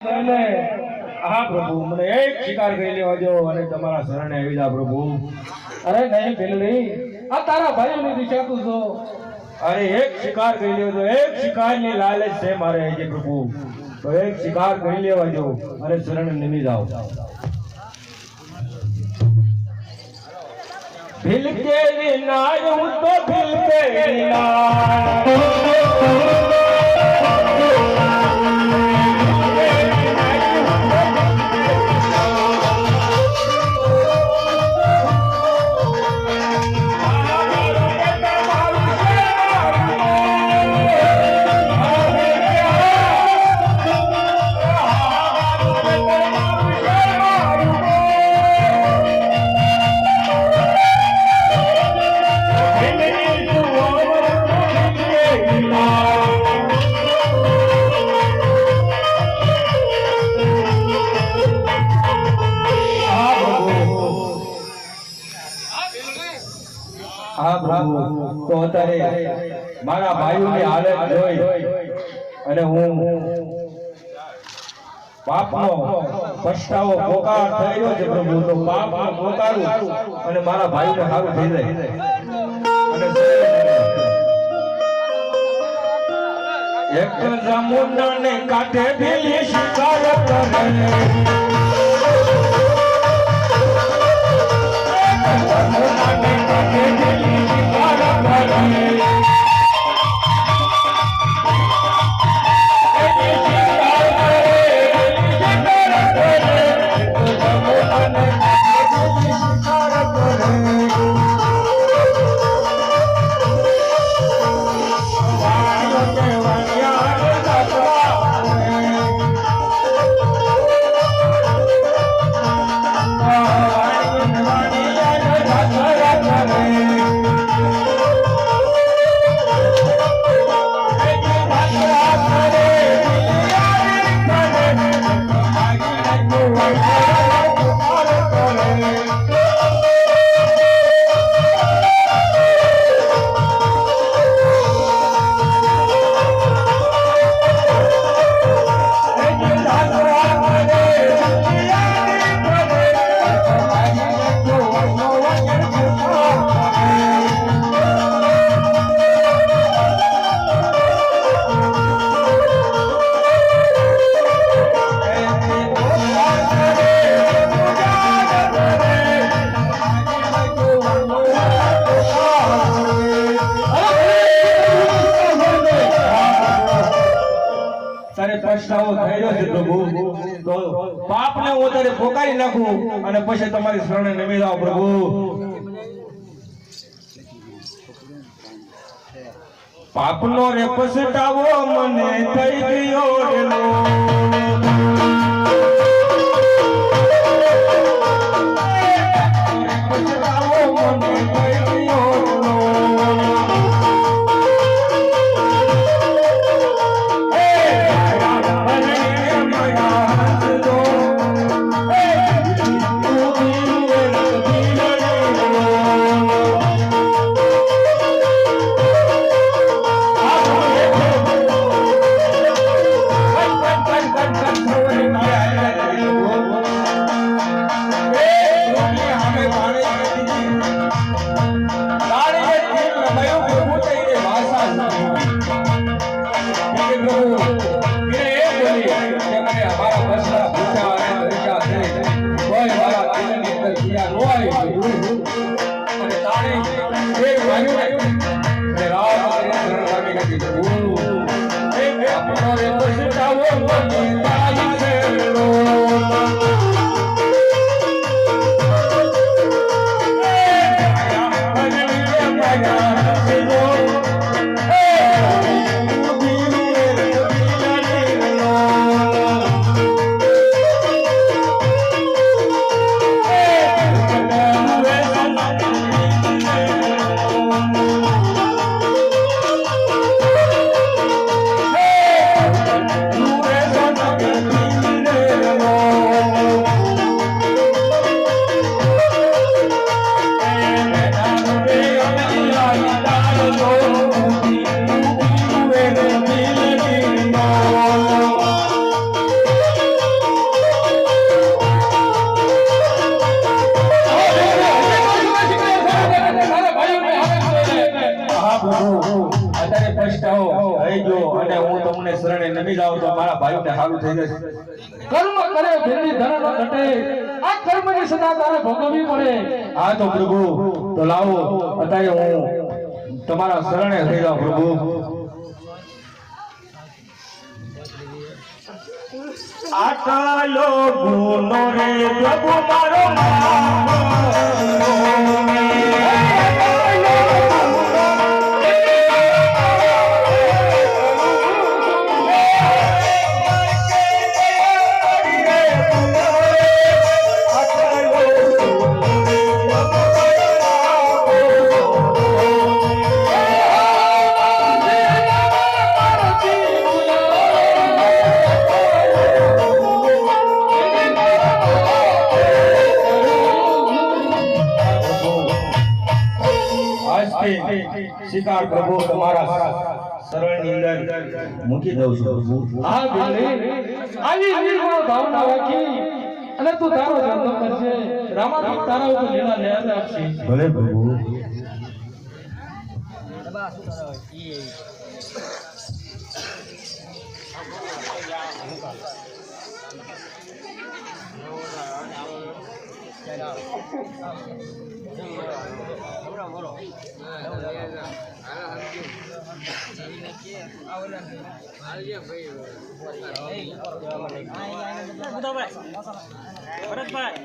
મને હા પ્રભુ મને એક શિકાર કરી લેવા દો અને તમારા શરણે આવી જા પ્રભુ. અરે નહીં ભીલડી આ તારા ભાઈઓની દિશા તું છો. અરે એક શિકાર કરી લેવો એક શિકારની લાલચ છે મારે હજી પ્રભુ. તો એક શિકાર કરી લેવા દો અને શરણ નિમી જાઓ ભીલ કે વિના હું તો ભીલ કે હા પ્રભુ તો અત્યારે મારા ભાઈઓની હાલત જોઈ અને હું પાપનો પછતાવો પોકાર થઈ તો અને મારા ભાઈને સારું થઈ જાય. એક એક જમુનાને કાંઠે ભેલી પછતાવો થઈ છે નાખું અને પછી તમારી શરણે નમી જાઓ, પ્રભુ. પાપનો રે પછતાવો મને થઈ ગયો હોય પીડા નો હોય અને તાળી એ વાયુ ને અને રામ અને ધર્મ સ્વામી નથી આપણો રે તો સિતાવો મોતી અત્યારે પછતાવો થઈ ગયો અને હું તમને શરણે નમી જાવ તો મારા ભાઈને સારું થઈ જશે. કર્મ કરે ફેરી ધન ઘટે. આ કર્મની સદા તારે ભોગવવી પડે. હા તો પ્રભુ તો લાવો અત્યારે હું તમારા શરણે થઈ જાઉં પ્રભુ. આટલો ગુનો રે પ્રભુ શિકાર પ્રભુ તમારા શરણની અંદર મૂકી દઉં છું. પ્રભુ હા ભેળી આવી નિર્મળ ભાવના રાખી અને તું તારો કરશે. ઉપર લીલા લહેર રાખશે. ભલે પ્રભુ. ભરતભાઈ